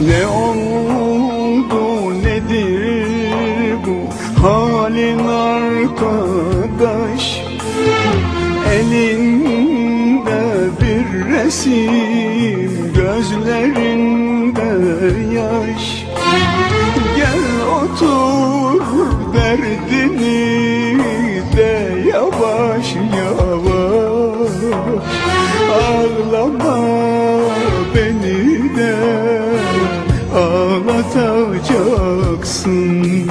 Ne oldu nedir bu halin arkadaş? Elinde bir resim gözlerinde yaş. Gel otur derdini de yavaş yavaş. Ağlama beni de ağlatacaksın